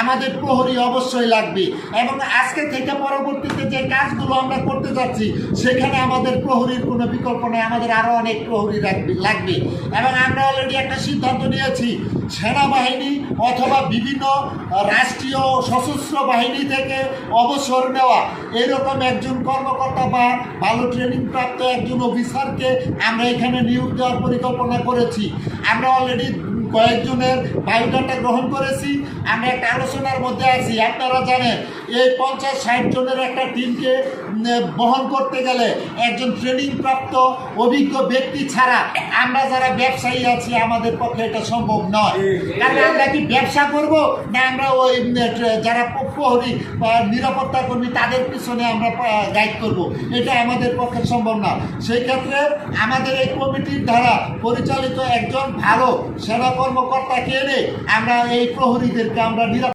আমাদের প্রহরী অবশ্যই লাগবে। এবং আজকে থেকে পরবর্তীতে যে কাজগুলো আমরা করতে যাচ্ছি, সেখানে আমাদের প্রহরীর কোনো বিকল্প নেই, আমাদের আরও অনেক প্রহরী রাখবে লাগবে। এবং আমরা অলরেডি একটা সিদ্ধান্ত নিয়েছি, সেনাবাহিনী অথবা বিভিন্ন রাষ্ট্রীয় সশস্ত্র বাহিনী থেকে অবসর নেওয়া। এরকম একজন কর্মকর্তা বা ভালো ট্রেনিং প্রাপ্ত একজন অফিসারকে আমরা এখানে নিয়োগ দেওয়ার পরিকল্পনা করেছি। আমরা অলরেডি কয়েকজনের বায়োডাটা গ্রহণ করেছি। আমরা একটা আলোচনার মধ্যে আছি, আপনারা জানেন, এই পঞ্চাশ ষাট জনের একটা টিমকে বহন করতে গেলে একজন ট্রেনিং প্রাপ্ত অভিজ্ঞ ব্যক্তি ছাড়া আমরা যারা ব্যবসায়ী আছি, আমাদের পক্ষে এটা সম্ভব নয়। কারণ আমরা কি ব্যবসা করব না আমরা ওই যারা প্রহরী বা নিরাপত্তা কর্মী, তাদের পিছনে আমরা গাইড করব। এটা আমাদের পক্ষে সম্ভব না সেই ক্ষেত্রে আমাদের এই কমিটির দ্বারা পরিচালিত একজন ভালো সেনা কর্মকর্তাকে এনে আমরা এই প্রহরীদেরকে আমরা